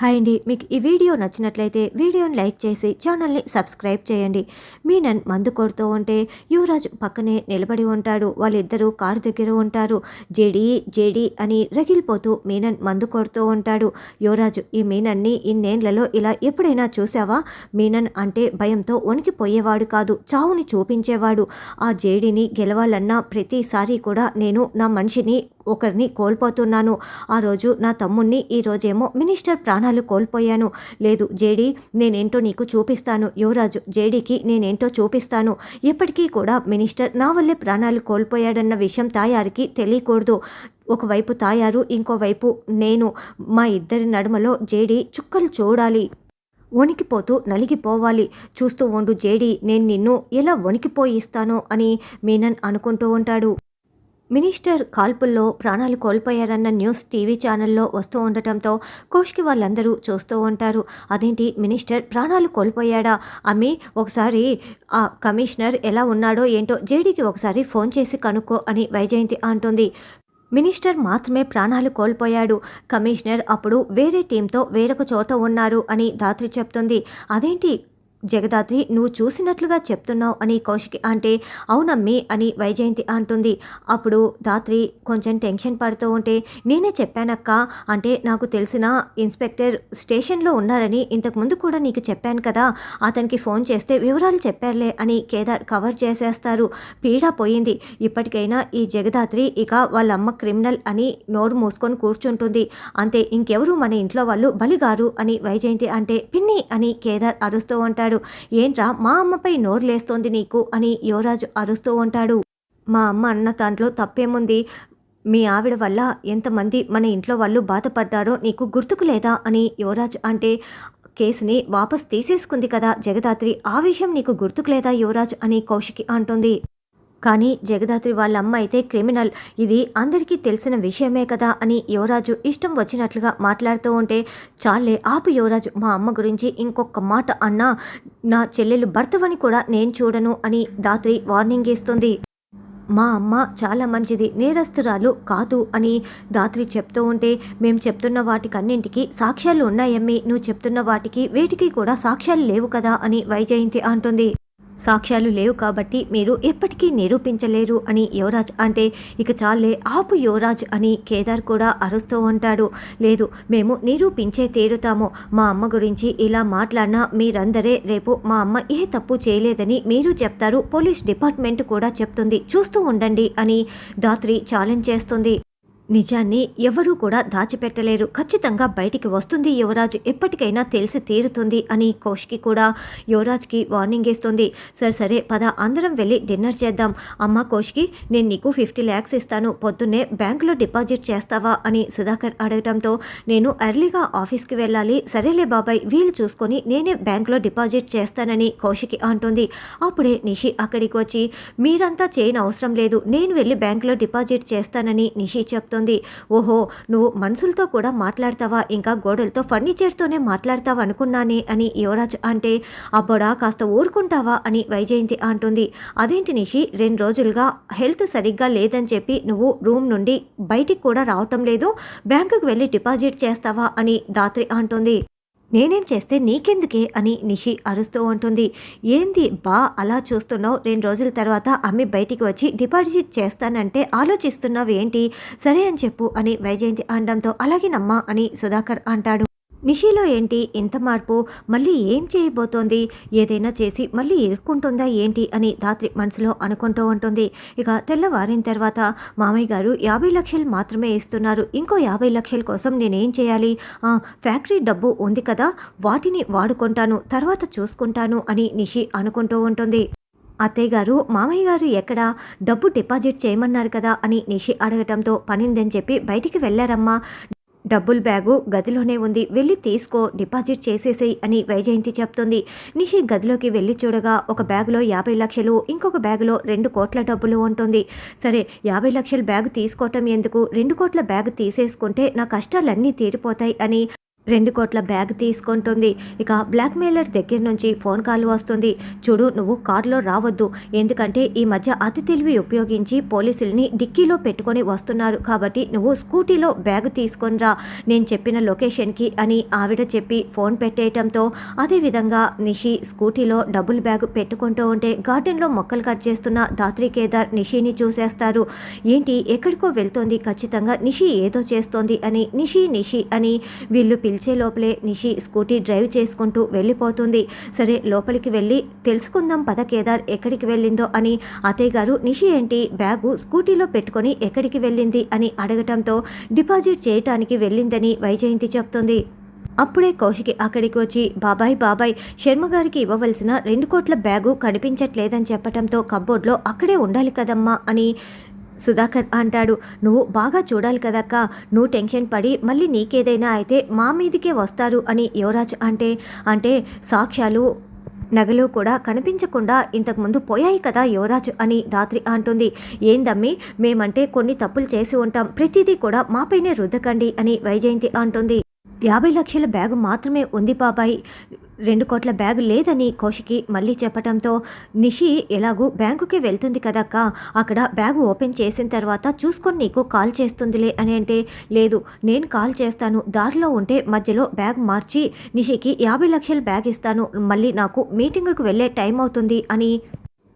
Hi అండి. మీకు ఈ వీడియో నచ్చినట్లయితే వీడియోని లైక్ చేసి ఛానల్ని సబ్స్క్రైబ్ చేయండి. మీనన్ మందు కొడుతూ ఉంటే యువరాజ్ పక్కనే నిలబడి ఉంటాడు. వాళ్ళిద్దరూ కారు దగ్గర ఉంటారు. జేడీ జేడీ అని రగిలిపోతూ మీనన్ మందు కొడుతూ ఉంటాడు. యువరాజు ఈ మీనన్ని ఇన్నేళ్ళలో ఇలా ఎప్పుడైనా చూసావా మీనన్ అంటే భయంతో వణికిపోయేవాడు కాదు. చావుని చూపించేవాడు. ఆ జేడిని గెలవాలన్నా ప్రతిసారి కూడా నేను నా మనిషిని ఒకరిని కోల్పోతున్నాను. ఆ రోజు నా తమ్ముణ్ణి ఈ రోజేమో మినిస్టర్ ప్రాణాలు కోల్పోయాను. లేదు జేడీ నేనేంటో నీకు చూపిస్తాను. యువరాజు జేడీకి నేనేంటో చూపిస్తాను. ఎప్పటికీ కూడా మినిస్టర్ నా వల్లే ప్రాణాలు కోల్పోయాడన్న విషయం తాయారికి తెలియకూడదు. ఒకవైపు తాయారు ఇంకోవైపు నేను. మా ఇద్దరి నడుమలో జేడీ చుక్కలు చూడాలి. వణికిపోతూ నలిగిపోవాలి. చూస్తూ ఉండు జేడీ నేను నిన్ను ఎలా వణికిపోయిస్తానో అని మీనన్ అనుకుంటూ ఉంటాడు. మినిస్టర్ కాల్పుల్లో ప్రాణాలు కోల్పోయారన్న న్యూస్ టీవీ ఛానల్లో వస్తూ ఉండటంతో కోష్కి వాళ్ళందరూ చూస్తూ ఉంటారు. అదేంటి? మినిస్టర్ ప్రాణాలు కోల్పోయాడా? అమ్మి ఒకసారి ఆ కమిషనర్ ఎలా ఉన్నాడో ఏంటో జేడీకి ఒకసారి ఫోన్ చేసి కనుక్కో అని వైజయంతి అంటుంది. మినిస్టర్ మాత్రమే ప్రాణాలు కోల్పోయాడు. కమిషనర్ అప్పుడు వేరే టీంతో వేరొక చోట ఉన్నారు అని దాత్రి చెప్తుంది. అదేంటి? జగదాత్రి నువ్వు చూసినట్లుగా చెప్తున్నావు అని కౌశికి అంటే అవునమ్మి అని వైజయంతి అంటుంది. అప్పుడు దాత్రి కొంచెం టెన్షన్ పడుతూ ఉంటే నేనే చెప్పానక్క అంటే నాకు తెలిసిన ఇన్స్పెక్టర్ స్టేషన్లో ఉన్నారని ఇంతకుముందు కూడా నీకు చెప్పాను కదా అతనికి ఫోన్ చేస్తే వివరాలు చెప్పారులే అని కేదార్ కవర్ చేసేస్తారు. పీడ పోయింది. ఇప్పటికైనా ఈ జగదాత్రి ఇక వాళ్ళ అమ్మ క్రిమినల్ అని నోరు మూసుకొని కూర్చుంటుంది. అంతే ఇంకెవరు మన ఇంట్లో వాళ్ళు బలిగారు అని వైజయంతి అంటే పిన్ని అని కేదార్ అరుస్తూ ఉంటారు ఉంటాడు ఏంట్రా మా అమ్మపై నోరులేస్తోంది నీకు? అని యువరాజు అరుస్తూ ఉంటాడు. మా అమ్మ అన్న దాంట్లో తప్పేముంది? మీ ఆవిడ వల్ల ఎంతమంది మన ఇంట్లో వాళ్ళు బాధపడ్డారో నీకు గుర్తుకు లేదా? అని యువరాజ్ అంటే కేసుని వాపస్ తీసేసుకుంది కదా జగదాత్రి ఆ విషయం నీకు గుర్తుకు లేదా యువరాజ్? అని కౌశికి అంటుంది. కానీ జగదాత్రి వాళ్ళ అమ్మ అయితే క్రిమినల్. ఇది అందరికీ తెలిసిన విషయమే కదా అని యువరాజు ఇష్టం వచ్చినట్లుగా మాట్లాడుతూ ఉంటే చాలే ఆపు యువరాజు మా అమ్మ గురించి ఇంకొక మాట అన్నా నా చెల్లెలు భర్తవని కూడా నేను చూడను అని దాత్రి వార్నింగ్ ఇస్తుంది. మా అమ్మ చాలా మంచిది నేరస్తురాలు కాదు అని దాత్రి చెప్తూ ఉంటే మేము చెప్తున్న వాటికన్నింటికి సాక్ష్యాలు ఉన్నాయమ్మి నువ్వు చెప్తున్న వాటికి వేటికి కూడా సాక్ష్యాలు లేవు కదా అని వైజయంతి అంటుంది. సాక్ష్యాలు లేవు కాబట్టి మీరు ఎప్పటికీ నిరూపించలేరు అని యువరాజ్ అంటే ఇక చాలే ఆపు యువరాజ్ అని కేదార్ కూడా అరుస్తూ ఉంటాడు. లేదు మేము నిరూపించే తీరుతాము. మా అమ్మ గురించి ఇలా మాట్లాడినా మీరందరే రేపు మా అమ్మ ఏ తప్పు చేయలేదని మీరు చెప్తారు. పోలీస్ డిపార్ట్మెంట్ కూడా చెప్తుంది. చూస్తూ ఉండండి అని దాత్రి ఛాలెంజ్ చేస్తుంది. నిజాన్ని ఎవరూ కూడా దాచిపెట్టలేరు. ఖచ్చితంగా బయటికి వస్తుంది యువరాజ్. ఎప్పటికైనా తెలిసి తీరుతుంది అని కౌశికి కూడా యువరాజ్కి వార్నింగ్ ఇస్తుంది. సరే సరే పద అందరం వెళ్ళి డిన్నర్ చేద్దాం. అమ్మ కౌశికి నేను నీకు ఫిఫ్టీ ల్యాక్స్ ఇస్తాను. పొద్దున్నే బ్యాంకులో డిపాజిట్ చేస్తావా అని సుధాకర్ అడగటంతో నేను ఎర్లీగా ఆఫీస్కి వెళ్ళాలి. సరేలే బాబాయ్ వీలు చూసుకొని నేనే బ్యాంకులో డిపాజిట్ చేస్తానని కౌశికి అంటుంది. అప్పుడే నిషి అక్కడికి వచ్చి మీరంతా చేయని అవసరం లేదు. నేను వెళ్ళి బ్యాంకులో డిపాజిట్ చేస్తానని నిషి చెప్తుంది. చెప్తుంది ఓహో నువ్వు మనుషులతో కూడా మాట్లాడతావా? ఇంకా గోడలతో ఫర్నిచర్తోనే మాట్లాడతావా అనుకున్నానే అని యువరాజ్ అంటే అబ్బోడా కాస్త ఊరుకుంటావా అని వైజయంతి అంటుంది. అదేంటి నిషి రెండు రోజులుగా హెల్త్ సరిగ్గా లేదని చెప్పి నువ్వు రూమ్ నుండి బయటికి కూడా రావటం లేదు. బ్యాంకుకు వెళ్ళి డిపాజిట్ చేస్తావా అని దాత్రి అంటుంది. నేనేం చేస్తే నీకెందుకే అని నిషి అరుస్తూ ఉంటుంది. ఏంది బా అలా చూస్తున్నావు? రెండు రోజుల తర్వాత అమ్మి బయటికి వచ్చి డిపాజిట్ చేస్తానంటే ఆలోచిస్తున్నావు ఏంటి సరే అని చెప్పు అని వైజయంతి అనడంతో అలాగేనమ్మా అని సుధాకర్ అంటాడు. నిషిలో ఏంటి? ఇంత మార్పు? మళ్ళీ ఏం చేయబోతోంది? ఏదైనా చేసి మళ్ళీ ఇరుక్కుంటుందా ఏంటి? అని ధాత్రి మనసులో అనుకుంటూ ఉంటుంది. ఇక తెల్లవారిన తర్వాత మామయ్య గారు యాభై లక్షలు మాత్రమే ఇస్తున్నారు. ఇంకో యాభై లక్షల కోసం నేనేం చేయాలి? ఫ్యాక్టరీ డబ్బు ఉంది కదా వాటిని వాడుకుంటాను తర్వాత చూసుకుంటాను అని నిషి అనుకుంటూ ఉంటుంది. అత్తయ్య గారు మామయ్య గారు ఎక్కడ? డబ్బు డిపాజిట్ చేయమన్నారు కదా అని నిషి అడగటంతో పనిందని చెప్పి బయటికి వెళ్ళారమ్మా. డబ్బుల్ బ్యాగు గదిలోనే ఉంది. వెళ్ళి తీసుకో డిపాజిట్ చేసేసేయి అని వైజయంతి చెప్తుంది. నిషి గదిలోకి వెళ్ళి చూడగా ఒక బ్యాగులో యాభై లక్షలు ఇంకొక బ్యాగులో రెండు కోట్ల డబ్బులు ఉంటుంది. సరే యాభై లక్షల బ్యాగు తీసుకోవటం ఎందుకు? రెండు కోట్ల బ్యాగ్ తీసేసుకుంటే నా కష్టాలన్నీ తీరిపోతాయి అని రెండు కోట్ల బ్యాగ్ తీసుకుంటుంది. ఇక బ్లాక్మెయిలర్ దగ్గర నుంచి ఫోన్ కాల్ వస్తుంది. చూడు నువ్వు కారులో రావద్దు. ఎందుకంటే ఈ మధ్య అతి తెలివి ఉపయోగించి పోలీసుల్ని డిక్కీలో పెట్టుకొని వస్తున్నారు. కాబట్టి నువ్వు స్కూటీలో బ్యాగ్ తీసుకొని రా. నేను చెప్పిన లొకేషన్కి అని ఆవిడ చెప్పి ఫోన్ పెట్టేయటంతో అదేవిధంగా నిషి స్కూటీలో డబుల్ బ్యాగ్ పెట్టుకుంటూ ఉంటే గార్డెన్లో మొక్కలు కట్ చేస్తున్న దాత్రి కేదార్ నిషిని చూసేస్తారు. ఏంటి ఎక్కడికో వెళ్తోంది. ఖచ్చితంగా నిషి ఏదో చేస్తోంది అని నిషి నిషి అని వీళ్ళు పిలిచే లోపలే నిషి స్కూటీ డ్రైవ్ చేసుకుంటూ వెళ్ళిపోతుంది. సరే లోపలికి వెళ్ళి తెలుసుకుందాం పద కేదార్ ఎక్కడికి వెళ్ళిందో అని. అత్తయ్య గారు నిషి ఏంటి? బ్యాగు స్కూటీలో పెట్టుకొని ఎక్కడికి వెళ్ళింది అని అడగటంతో డిపాజిట్ చేయటానికి వెళ్ళిందని వైజయంతి చెప్తుంది. అప్పుడే కౌశికి అక్కడికి వచ్చి బాబాయ్ బాబాయ్ శర్మ గారికి ఇవ్వవలసిన రెండు కోట్ల బ్యాగు కనిపించట్లేదని చెప్పటంతో కబ్బోర్డ్లో అక్కడే ఉండాలి కదమ్మా అని సుధాకర్ అంటాడు. నువ్వు బాగా చూడాలి కదక్క. నువ్వు టెన్షన్ పడి మళ్ళీ నీకేదైనా అయితే మా మీదికే వస్తారు అని యువరాజ్ అంటే. అంటే సాక్ష్యాలు నగలు కూడా కనిపించకుండా ఇంతకుముందు పోయాయి కదా యువరాజు అని దాత్రి అంటుంది. ఏందమ్మి మేమంటే కొన్ని తప్పులు చేసి ఉంటాం. ప్రతిదీ కూడా మాపైనే రుద్దకండి అని వైజయంతి అంటుంది. యాభై లక్షల బ్యాగు మాత్రమే ఉంది బాబాయ్. రెండు కోట్ల బ్యాగు లేదని కౌశికి మళ్ళీ చెప్పటంతో నిషి ఎలాగూ బ్యాంకుకి వెళ్తుంది కదక్క? అక్కడ బ్యాగు ఓపెన్ చేసిన తర్వాత చూసుకొని నీకు కాల్ చేస్తుందిలే అని అంటే లేదు నేను కాల్ చేస్తాను. దారిలో ఉంటే మధ్యలో బ్యాగ్ మార్చి నిషికి యాభై లక్షల బ్యాగ్ ఇస్తాను. మళ్ళీ నాకు మీటింగుకు వెళ్ళే టైం అవుతుంది అని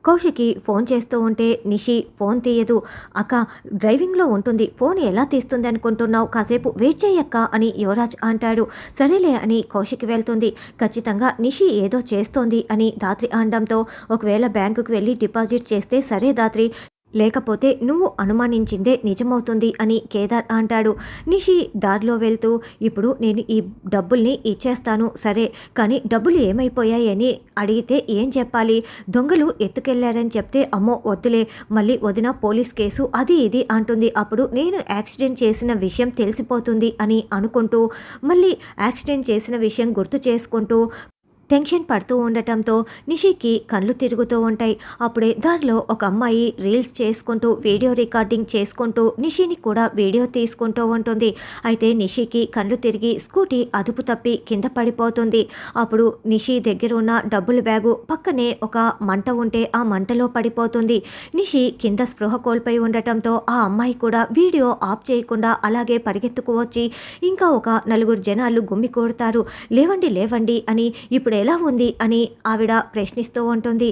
కౌశికి ఫోన్ చేస్తూ ఉంటే నిషి ఫోన్ తీయదు. అక్క డ్రైవింగ్లో ఉంటుంది. ఫోన్ ఎలా తీస్తుంది అనుకుంటున్నావు? కాసేపు వెయిట్ చేయక్క అని యువరాజ్ అంటాడు. సరేలే అని కౌశిక్ వెళ్తుంది. ఖచ్చితంగా నిషి ఏదో చేస్తోంది అని దాత్రి అనడంతో ఒకవేళ బ్యాంకుకు వెళ్ళి డిపాజిట్ చేస్తే సరే దాత్రి లేకపోతే నువ్వు అనుమానించిందే నిజమవుతుంది అని కేదార్ అంటాడు. నిషి దారిలో వెళ్తూ ఇప్పుడు నేను ఈ డబ్బుల్ని ఇచ్చేస్తాను సరే కానీ డబ్బులు ఏమైపోయాయని అడిగితే ఏం చెప్పాలి? దొంగలు ఎత్తుకెళ్ళారని చెప్తే అమ్మో వద్దులే మళ్ళీ వదిన పోలీస్ కేసు అది ఇది అంటుంది. అప్పుడు నేను యాక్సిడెంట్ చేసిన విషయం తెలిసిపోతుంది అని అనుకుంటూ మళ్ళీ యాక్సిడెంట్ చేసిన విషయం గుర్తు చేసుకుంటూ టెన్షన్ పడుతూ ఉండటంతో నిషికి కళ్ళు తిరుగుతూ ఉంటాయి. అప్పుడే దారిలో ఒక అమ్మాయి రీల్స్ చేసుకుంటూ వీడియో రికార్డింగ్ చేసుకుంటూ నిషిని కూడా వీడియో తీసుకుంటూ ఉంటుంది. అయితే నిషికి కళ్ళు తిరిగి స్కూటీ అదుపు తప్పి కింద పడిపోతుంది. అప్పుడు నిషి దగ్గర ఉన్న డబ్బుల బ్యాగు పక్కనే ఒక మంట ఉంటే ఆ మంటలో పడిపోతుంది. నిషి కింద స్పృహ కోల్పోయి ఉండటంతో ఆ అమ్మాయి కూడా వీడియో ఆఫ్ చేయకుండా అలాగే పరిగెత్తుకు వచ్చి ఇంకా ఒక నలుగురు జనాలు గుమ్మి కొడతారు లేవండి లేవండి అని ఇప్పుడే ఎలా ఉంది అని ఆవిడ ప్రశ్నిస్తూ ఉంటుంది.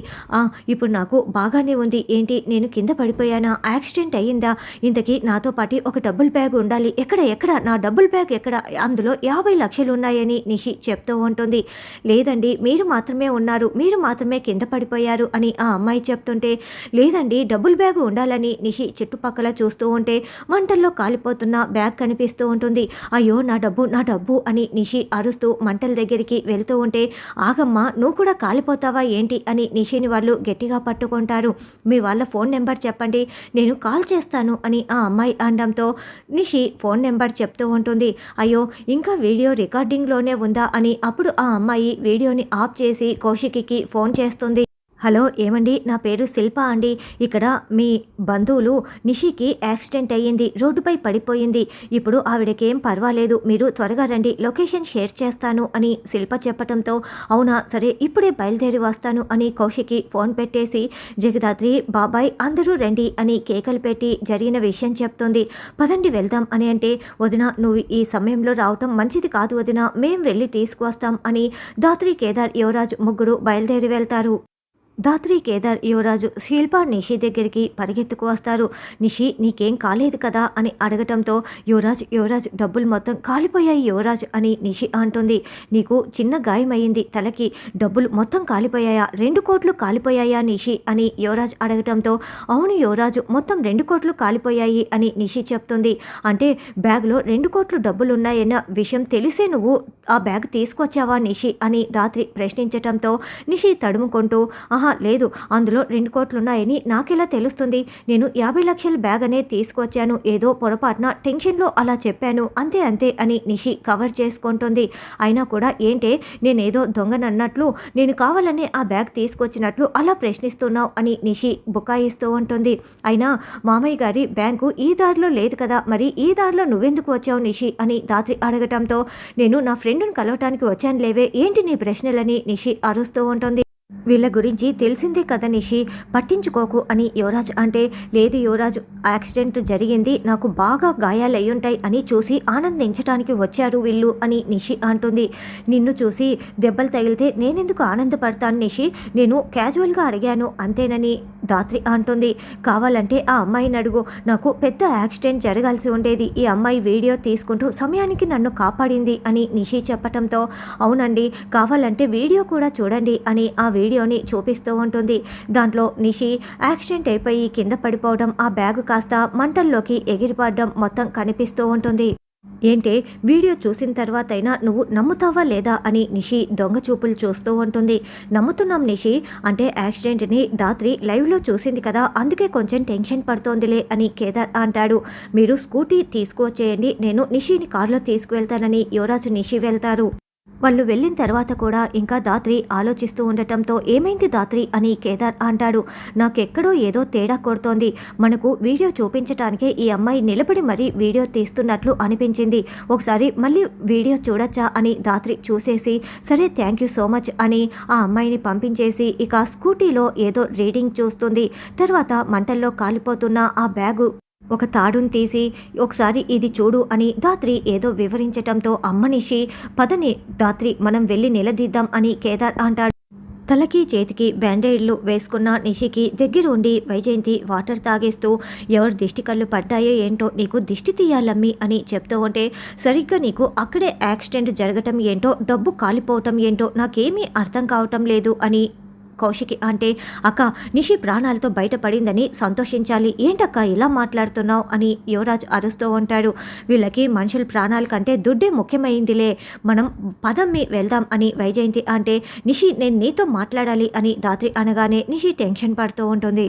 ఇప్పుడు నాకు బాగానే ఉంది. ఏంటి? నేను కింద పడిపోయానా? యాక్సిడెంట్ అయ్యిందా? ఇంతకీ నాతో పాటు ఒక డబుల్ బ్యాగ్ ఉండాలి. ఎక్కడ ఎక్కడ? నా డబుల్ బ్యాగ్ ఎక్కడ? అందులో యాభై లక్షలు ఉన్నాయని నిషి చెప్తూ ఉంటుంది. లేదండి మీరు మాత్రమే ఉన్నారు. మీరు మాత్రమే కింద పడిపోయారు అని ఆ అమ్మాయి చెప్తుంటే లేదండి డబుల్ బ్యాగ్ ఉండాలని నిషి చుట్టుపక్కల చూస్తూ ఉంటే మంటల్లో కాలిపోతున్న బ్యాగ్ కనిపిస్తూ ఉంటుంది. అయ్యో నా డబ్బు నా డబ్బు అని నిషి అరుస్తూ మంటల దగ్గరికి వెళ్తూ ఉంటే ఆగమ్మా నువ్వు కూడా కాలిపోతావా ఏంటి అని నిషిని వాళ్ళు గట్టిగా పట్టుకుంటారు. మీ వాళ్ళ ఫోన్ నెంబర్ చెప్పండి నేను కాల్ చేస్తాను అని ఆ అమ్మాయి అనడంతో నిషి ఫోన్ నెంబర్ చెప్తూ ఉంటుంది. అయ్యో ఇంకా వీడియో రికార్డింగ్లోనే ఉందా అని అప్పుడు ఆ అమ్మాయి వీడియోని ఆఫ్ చేసి కౌశికి ఫోన్ చేస్తుంది. హలో ఏమండి? నా పేరు శిల్ప అండి. ఇక్కడ మీ బంధువులు నిషికి యాక్సిడెంట్ అయ్యింది రోడ్డుపై పడిపోయింది. ఇప్పుడు ఆవిడకేం పర్వాలేదు మీరు త్వరగా రండి లొకేషన్ షేర్ చేస్తాను అని శిల్ప చెప్పడంతో అవునా సరే ఇప్పుడే బయలుదేరి వస్తాను అని కౌశికి ఫోన్ పెట్టేసి జగదాత్రి బాబాయ్ అందరూ రండి అని కేకలు పెట్టి జరిగిన విషయం చెప్తుంది. పదండి వెళ్దాం అని అంటే వదిన నువ్వు ఈ సమయంలో రావటం మంచిది కాదు వదిన మేం వెళ్ళి తీసుకువస్తాం అని దాత్రి కేదార్ యువరాజ్ ముగ్గురు బయలుదేరి వెళ్తారు. దాత్రి కేదార్ యువరాజు శిల్ప నిషి దగ్గరికి పరిగెత్తుకు వస్తారు. నిషి నీకేం కాలేదు కదా? అని అడగటంతో యువరాజ్ యువరాజ్ డబ్బులు మొత్తం కాలిపోయాయి యువరాజ్ అని నిషి అంటుంది. నీకు చిన్న గాయమైంది తలకి. డబ్బులు మొత్తం కాలిపోయాయా? రెండు కోట్లు కాలిపోయాయా నిషి? అని యువరాజ్ అడగటంతో అవును యువరాజు మొత్తం రెండు కోట్లు కాలిపోయాయి అని నిషి చెప్తుంది. అంటే బ్యాగ్లో రెండు కోట్లు డబ్బులు ఉన్నాయన్న విషయం తెలిసే నువ్వు ఆ బ్యాగ్ తీసుకొచ్చావా నిషి? అని దాత్రి ప్రశ్నించటంతో నిషి తడుముకుంటూ ఆహా లేదు. అందులో రెండు కోట్లున్నాయని నాకెలా తెలుస్తుంది? నేను యాభై లక్షల బ్యాగ్ అనే తీసుకొచ్చాను. ఏదో పొరపాటున టెన్షన్లో అలా చెప్పాను. అంతే అంతే అని నిషి కవర్ చేసుకుంటుంది. అయినా కూడా ఏంటే? నేనేదో దొంగనన్నట్లు నేను కావాలనే ఆ బ్యాగ్ తీసుకొచ్చినట్లు అలా ప్రశ్నిస్తున్నావు అని నిషి బుకాయిస్తూ ఉంటుంది. అయినా మామయ్య గారి బ్యాంకు ఈ దారిలో లేదు కదా? మరి ఈ దారిలో నువ్వెందుకు వచ్చావు నిషి అని దాత్రి అడగటంతో నేను నా ఫ్రెండ్ను కలవటానికి వచ్చాను లేవే ఏంటి నీ ప్రశ్నలని? నిషి అరుస్తూ ఉంటుంది. వీళ్ళ గురించి తెలిసిందే కదా నిషి? పట్టించుకోకు అని యువరాజ్ అంటే లేదు యువరాజ్ యాక్సిడెంట్ జరిగింది నాకు బాగా గాయాలయ్యుంటాయి అని చూసి ఆనందించడానికి వచ్చారు వీళ్ళు అని నిషి అంటుంది. నిన్ను చూసి దెబ్బలు తగిలితే నేనెందుకు ఆనందపడతాను నిషి? నేను క్యాజువల్గా అడిగాను అంతేనని దాత్రి అంటుంది. కావాలంటే ఆ అమ్మాయిని అడుగు. నాకు పెద్ద యాక్సిడెంట్ జరగాల్సి ఉండేది. ఈ అమ్మాయి వీడియో తీసుకుంటూ సమయానికి నన్ను కాపాడింది అని నిషి చెప్పటంతో అవునండి కావాలంటే వీడియో కూడా చూడండి అని ఆ వీడియోని చూపిస్తూ ఉంటుంది. దాంట్లో నిషి యాక్సిడెంట్ అయిపోయి కింద పడిపోవడం ఆ బ్యాగ్ కాస్త మంటల్లోకి ఎగిరిపడడం మొత్తం కనిపిస్తూ ఉంటుంది. ఏంటే వీడియో చూసిన తర్వాతైనా నువ్వు నమ్ముతావా లేదా అని నిషి దొంగ చూపులు చూస్తూ ఉంటుంది. నమ్ముతున్నాం నిషి అంటే యాక్సిడెంట్ని దాత్రి లైవ్లో చూసింది కదా అందుకే కొంచెం టెన్షన్ పడుతోందిలే అని కేదార్ అంటాడు. మీరు స్కూటీ తీసుకువచ్చేయండి నేను నిషిని కారులో తీసుకువెళ్తానని యువరాజు నిషి వెళ్తారు. వాళ్ళు వెళ్ళిన తర్వాత కూడా ఇంకా దాత్రి ఆలోచిస్తూ ఉండటంతో ఏమైంది దాత్రి అని కేదార్ అంటాడు. నాకెక్కడో ఏదో తేడా కొడుతోంది. మనకు వీడియో చూపించటానికే ఈ అమ్మాయి నిలబడి మరీ వీడియో తీస్తున్నట్లు అనిపించింది. ఒకసారి మళ్ళీ వీడియో చూడొచ్చా అని దాత్రి చూసేసి సరే థ్యాంక్ యూ సో మచ్ అని ఆ అమ్మాయిని పంపించేసి ఇక స్కూటీలో ఏదో రీడింగ్ చూస్తుంది. తర్వాత మంటల్లో కాలిపోతున్న ఆ బ్యాగు ఒక తాడును తీసి ఒకసారి ఇది చూడు అని దాత్రి ఏదో వివరించటంతో అమ్మనిషి పదని దాత్రి మనం వెళ్ళి నిలదీద్దాం అని కేదార్ అంటాడు. తలకి చేతికి బ్యాండేడ్లు వేసుకున్న నిషికి దగ్గర ఉండి వైజయంతి వాటర్ తాగేస్తూ ఎవరు దిష్టి కళ్ళు పడ్డాయో ఏంటో నీకు దిష్టి తీయాలమ్మి అని చెప్తూ ఉంటే సరిగ్గా నీకు అక్కడే యాక్సిడెంట్ జరగటం ఏంటో డబ్బు కాలిపోవటం ఏంటో నాకేమీ అర్థం కావటం లేదు అని కౌశికి. అంటే అక్క నిషి ప్రాణాలతో బయటపడిందని సంతోషించాలి. ఏంటక్క ఇలా మాట్లాడుతున్నావు అని యువరాజ్ అరుస్తూ ఉంటాడు. వీళ్ళకి మనుషుల ప్రాణాల కంటే దుడ్డే ముఖ్యమైందిలే. మనం పదమ్మి వెళ్దాం అని వైజయంతి. అంటే నిషి నేను నీతో మాట్లాడాలి అని దాత్రి అనగానే నిషి టెన్షన్ పడుతూ ఉంటుంది.